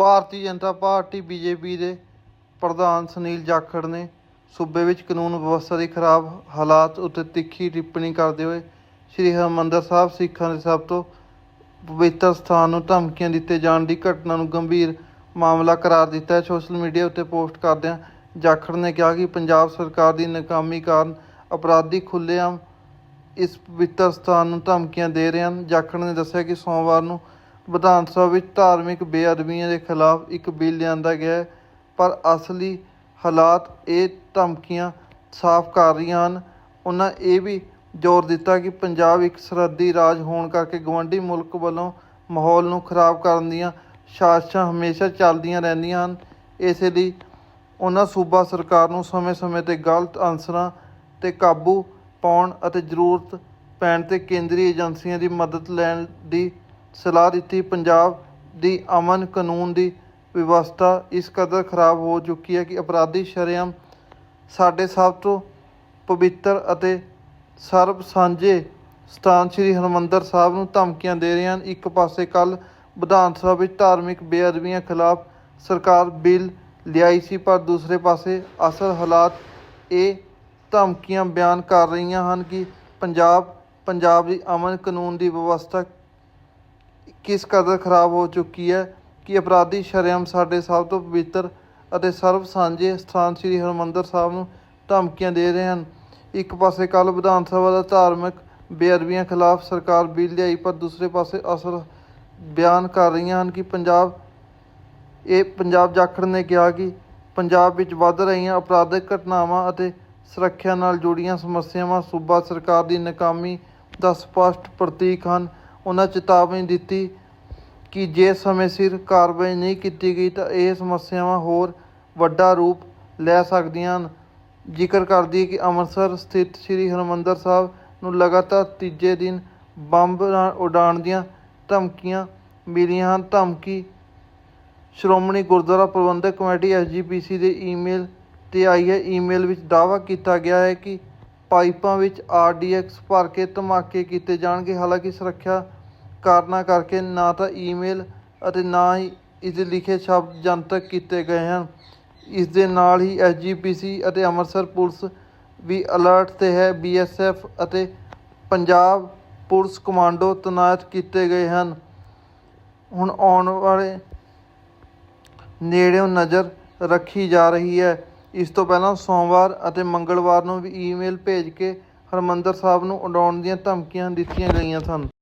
Bharatiya Janata party, BJP ਦੇ ਪ੍ਰਧਾਨ ਸੁਨੀਲ ਜਾਖੜ ਨੇ ਸੂਬੇ ਵਿੱਚ ਕਾਨੂੰਨ ਵਿਵਸਥਾ ਦੀ ਖਰਾਬ ਹਾਲਾਤ ਉੱਤੇ ਤਿੱਖੀ ਟਿੱਪਣੀ ਕਰਦੇ ਹੋਏ ਸ੍ਰੀ ਹਰਿਮੰਦਰ ਸਾਹਿਬ ਸਿੱਖਾਂ ਦੇ ਸਭ ਤੋਂ ਪਵਿੱਤਰ ਸਥਾਨ ਨੂੰ ਧਮਕੀਆਂ ਦਿੱਤੇ ਜਾਣ ਦੀ ਘਟਨਾ ਨੂੰ ਗੰਭੀਰ ਮਾਮਲਾ ਕਰਾਰ ਦਿੱਤਾ ਹੈ। ਸੋਸ਼ਲ ਮੀਡੀਆ ਉੱਤੇ ਪੋਸਟ ਕਰਦਿਆਂ ਜਾਖੜ ਨੇ ਕਿਹਾ ਕਿ ਪੰਜਾਬ ਸਰਕਾਰ ਦੀ ਨਾਕਾਮੀ ਕਾਰਨ ਅਪਰਾਧੀ ਖੁੱਲ੍ਹੇਆਮ ਇਸ ਪਵਿੱਤਰ ਸਥਾਨ ਨੂੰ ਧਮਕੀਆਂ ਦੇ ਰਹੇ ਹਨ। ਜਾਖੜ ਨੇ ਦੱਸਿਆ ਕਿ ਸੋਮਵਾਰ ਨੂੰ ਵਿਧਾਨ ਸਭਾ ਵਿੱਚ ਧਾਰਮਿਕ ਬੇਅਦਬੀਆਂ ਦੇ ਖਿਲਾਫ ਇੱਕ ਬਿੱਲ ਲਿਆਂਦਾ ਗਿਆ ਹੈ, ਪਰ ਅਸਲੀ ਹਾਲਾਤ ਇਹ ਧਮਕੀਆਂ ਸਾਫ਼ ਕਰ ਰਹੀਆਂ ਹਨ। ਉਹਨਾਂ ਇਹ ਵੀ ਜ਼ੋਰ ਦਿੱਤਾ ਕਿ ਪੰਜਾਬ ਇੱਕ ਸਰਹੱਦੀ ਰਾਜ ਹੋਣ ਕਰਕੇ ਗਵੰਡੀ ਮੁਲਕ ਵੱਲੋਂ ਮਾਹੌਲ ਨੂੰ ਖਰਾਬ ਕਰਨ ਦੀਆਂ ਸਾਜ਼ਿਸ਼ਾਂ ਹਮੇਸ਼ਾ ਚੱਲਦੀਆਂ ਰਹਿੰਦੀਆਂ ਹਨ। ਇਸੇ ਲਈ ਉਹਨਾਂ ਸੂਬਾ ਸਰਕਾਰ ਨੂੰ ਸਮੇਂ-ਸਮੇਂ ਤੇ ਗਲਤ ਅਨਸਰਾਂ ਤੇ ਕਾਬੂ ਪਾਉਣ ਅਤੇ ਜ਼ਰੂਰਤ ਪੈਣ ਤੇ ਕੇਂਦਰੀ ਏਜੰਸੀਆਂ ਦੀ ਮਦਦ ਲੈਣ ਦੀ ਸਲਾਹ ਦਿੱਤੀ। ਪੰਜਾਬ ਦੀ ਅਮਨ ਕਾਨੂੰਨ ਦੀ ਵਿਵਸਥਾ ਇਸ ਕਦਰ ਖਰਾਬ ਹੋ ਚੁੱਕੀ ਹੈ ਕਿ ਅਪਰਾਧੀ ਸ਼ਰੇਆਮ ਸਾਡੇ ਸਭ ਤੋਂ ਪਵਿੱਤਰ ਅਤੇ ਸਰਬ ਸਾਂਝੇ ਸਥਾਨ ਸ੍ਰੀ ਹਰਿਮੰਦਰ ਸਾਹਿਬ ਨੂੰ ਧਮਕੀਆਂ ਦੇ ਰਹੇ ਹਨ। ਇੱਕ ਪਾਸੇ ਕੱਲ ਵਿਧਾਨ ਸਭਾ ਵਿੱਚ ਧਾਰਮਿਕ ਬੇਅਦਬੀਆਂ ਖਿਲਾਫ ਸਰਕਾਰ ਬਿੱਲ ਲਿਆਈ ਸੀ, ਪਰ ਦੂਸਰੇ ਪਾਸੇ ਅਸਲ ਹਾਲਾਤ ਇਹ ਧਮਕੀਆਂ ਬਿਆਨ ਕਰ ਰਹੀਆਂ ਹਨ ਕਿ ਪੰਜਾਬ ਪੰਜਾਬ ਦੀ ਅਮਨ ਕਾਨੂੰਨ ਦੀ ਵਿਵਸਥਾ ਕਿਸ ਕਦਰ ਖਰਾਬ ਹੋ ਚੁੱਕੀ ਹੈ ਕਿ ਅਪਰਾਧੀ ਸ਼ਰੇਆਮ ਸਾਡੇ ਸਭ ਤੋਂ ਪਵਿੱਤਰ ਅਤੇ ਸਰਬ ਸਾਂਝੇ ਸਥਾਨ ਸ੍ਰੀ ਹਰਿਮੰਦਰ ਸਾਹਿਬ ਨੂੰ ਧਮਕੀਆਂ ਦੇ ਰਹੇ ਹਨ। ਇੱਕ ਪਾਸੇ ਕੱਲ ਵਿਧਾਨ ਸਭਾ ਦਾ ਧਾਰਮਿਕ ਬੇਅਦਬੀਆਂ ਖਿਲਾਫ ਸਰਕਾਰ ਬਿੱਲ ਲਿਆਈ, ਪਰ ਦੂਸਰੇ ਪਾਸੇ ਅਸਲ ਬਿਆਨ ਕਰ ਰਹੀਆਂ ਹਨ ਕਿ ਪੰਜਾਬ, ਇਹ ਪੰਜਾਬ ਜਾਖੜ ਨੇ ਕਿਹਾ ਕਿ ਪੰਜਾਬ ਵਿੱਚ ਵੱਧ ਰਹੀਆਂ ਅਪਰਾਧਿਕ ਘਟਨਾਵਾਂ ਅਤੇ ਸੁਰੱਖਿਆ ਨਾਲ ਜੁੜੀਆਂ ਸਮੱਸਿਆਵਾਂ ਸੂਬਾ ਸਰਕਾਰ ਦੀ ਨਾਕਾਮੀ ਦਾ ਸਪਸ਼ਟ ਪ੍ਰਤੀਕ ਹਨ। ਉਹਨਾਂ ਚੇਤਾਵਨੀ ਦਿੱਤੀ ਕਿ ਜੇ ਸਮੇਂ ਸਿਰ ਕਾਰਵਾਈ ਨਹੀਂ ਕੀਤੀ ਗਈ ਤਾਂ ਇਹ ਸਮੱਸਿਆਵਾਂ ਹੋਰ ਵੱਡਾ ਰੂਪ ਲੈ ਸਕਦੀਆਂ ਹਨ। ਜ਼ਿਕਰ ਕਰਦੀ ਹੈ ਕਿ ਅੰਮ੍ਰਿਤਸਰ ਸਥਿਤ ਸ੍ਰੀ ਹਰਿਮੰਦਰ ਸਾਹਿਬ ਨੂੰ ਲਗਾਤਾਰ ਤੀਜੇ ਦਿਨ ਬੰਬ ਨਾਲ ਉਡਾਉਣ ਦੀਆਂ ਧਮਕੀਆਂ ਮਿਲੀਆਂ ਹਨ। ਧਮਕੀ ਸ਼੍ਰੋਮਣੀ ਗੁਰਦੁਆਰਾ ਪ੍ਰਬੰਧਕ ਕਮੇਟੀ ਐਸਜੀਪੀਸੀ ਦੇ ਈਮੇਲ ਤੇ ਆਈ ਹੈ। ਈਮੇਲ ਵਿੱਚ ਦਾਅਵਾ ਕੀਤਾ ਗਿਆ ਹੈ ਕਿ ਪਾਈਪਾਂ ਵਿੱਚ ਆਰਡੀਐਕਸ ਭਰ ਕੇ ਧਮਾਕੇ ਕੀਤੇ ਜਾਣਗੇ। ਹਾਲਾਂਕਿ ਸੁਰੱਖਿਆ ਕਾਰਨਾਂ ਕਰਕੇ ਨਾ ਤਾਂ ਈਮੇਲ ਅਤੇ ਨਾ ਹੀ ਇਸ ਦੇ ਲਿਖੇ ਸ਼ਬਦ ਜਨਤਕ ਕੀਤੇ ਗਏ ਹਨ। ਇਸ ਦੇ ਨਾਲ ਹੀ ਐਸਜੀਪੀਸੀ ਅਤੇ ਅੰਮ੍ਰਿਤਸਰ ਪੁਲਿਸ ਵੀ ਅਲਰਟ ਤੇ ਹੈ। ਬੀਐਸਐਫ ਅਤੇ ਪੰਜਾਬ ਪੁਲਿਸ ਕਮਾਂਡੋ ਤੈਨਾਤ ਕੀਤੇ ਗਏ ਹਨ। ਹੁਣ ਆਉਣ ਵਾਲੇ ਨੇੜਿਓਂ ਨਜ਼ਰ ਰੱਖੀ ਜਾ ਰਹੀ ਹੈ। ਇਸ ਤੋਂ ਪਹਿਲਾਂ ਸੋਮਵਾਰ ਅਤੇ ਮੰਗਲਵਾਰ ਨੂੰ ਵੀ ਈਮੇਲ ਭੇਜ ਕੇ ਹਰਮੰਦਰ ਸਾਹਿਬ ਨੂੰ ਉਡਾਉਣ ਦੀਆਂ ਧਮਕੀਆਂ ਦਿੱਤੀਆਂ ਗਈਆਂ ਸਨ।